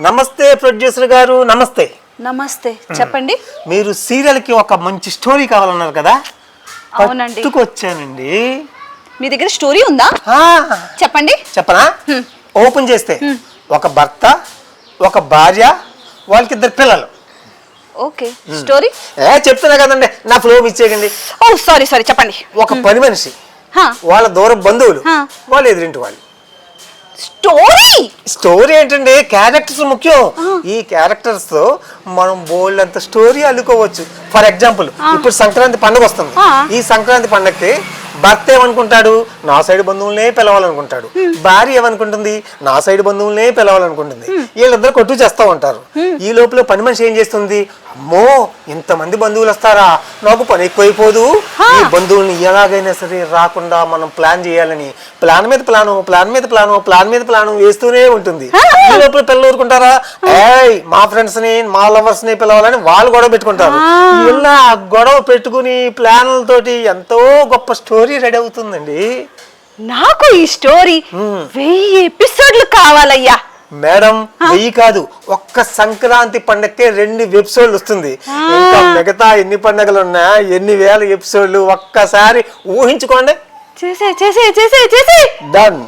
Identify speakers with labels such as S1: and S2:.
S1: నమస్తే ప్రొడ్యూసర్ గారు నమస్తే.
S2: నమస్తే. చెప్పండి.
S1: మీరు సీరియల్కి ఒక మంచి స్టోరీ కావాలన్నారు కదా?
S2: అవునండి.
S1: పట్టుకొచ్చానండి.
S2: మీ దగ్గర స్టోరీ ఉందా?
S1: ఆ,
S2: చెప్పండి.
S1: చెప్పనా? ఓపెన్ చేస్తే. ఒక భర్త ఒక భార్య వాళ్ళకి ఇద్దరు పిల్లలు.
S2: ఓకే. స్టోరీ?
S1: ఏ చెప్తున్నా కదండి. నా ఫ్లో ఇచ్చేయండి
S2: ఓ సారీ సారీ చెప్పండి.
S1: ఒక పని మనిషి.
S2: హా,
S1: వాళ్ళ దూరం బంధువులు.
S2: ఆ.
S1: వాళ్ళు ఎదురింటి వాళ్ళు.
S2: స్టోరీ?
S1: స్టోరీ ఏంటంటే క్యారెక్టర్స్ ముఖ్యం. ఈ క్యారెక్టర్స్తో మనం బోల్డ్ అంత స్టోరీ అల్లుకోవచ్చు. ఫర్ ఎగ్జాంపుల్ ఇప్పుడు సంక్రాంతి పండుగ వస్తుంది. ఈ సంక్రాంతి పండగకి భర్త ఏమనుకుంటాడు? నా సైడ్ బంధువులనే పిలవాలనుకుంటాడు. భార్య ఏమనుకుంటుంది? నా సైడ్ బంధువులనే పిలవాలనుకుంటుంది. వీళ్ళిద్దరు కొట్టు చేస్తూ ఉంటారు. ఈ లోపల పని మనిషి ఏం చేస్తుంది? అమ్మో ఇంతమంది బంధువులు వస్తారా? నాకు పని ఎక్కువైపోదు. ఈ బంధువుల్ని ఎలాగైనా సరే రాకుండా మనం ప్లాన్ చేయాలని ప్లాన్ మీద ప్లాను ప్లాన్ మీద ప్లాను ప్లాన్ మీద ప్లాను వేస్తూనే ఉంటుంది. ఈ లోపల పిల్లలు ఊరుకుంటారా? ఏయ్ మా ఫ్రెండ్స్ని మా లవర్స్ని పిలవాలని వాళ్ళు గొడవ పెట్టుకుంటారు. ఇలా గొడవ పెట్టుకుని ప్లాన్లతోటి ఎంతో గొప్ప స్టోరీ రెడీ అవుతుందండి.
S2: నాకు ఈ స్టోరీ వెయ్యి ఎపిసోడ్లు కావాలయ్యా.
S1: మేడం వెయ్యి కాదు ఒక్క సంక్రాంతి పండగకే రెండు ఎపిసోడ్లు వస్తుంది. ఇంకా మిగతా ఎన్ని పండగలు ఉన్నా ఎన్ని వేల ఎపిసోడ్లు ఒక్కసారి ఊహించుకోండి.
S2: చేసే చేసే చేసే చేసే.
S1: డన్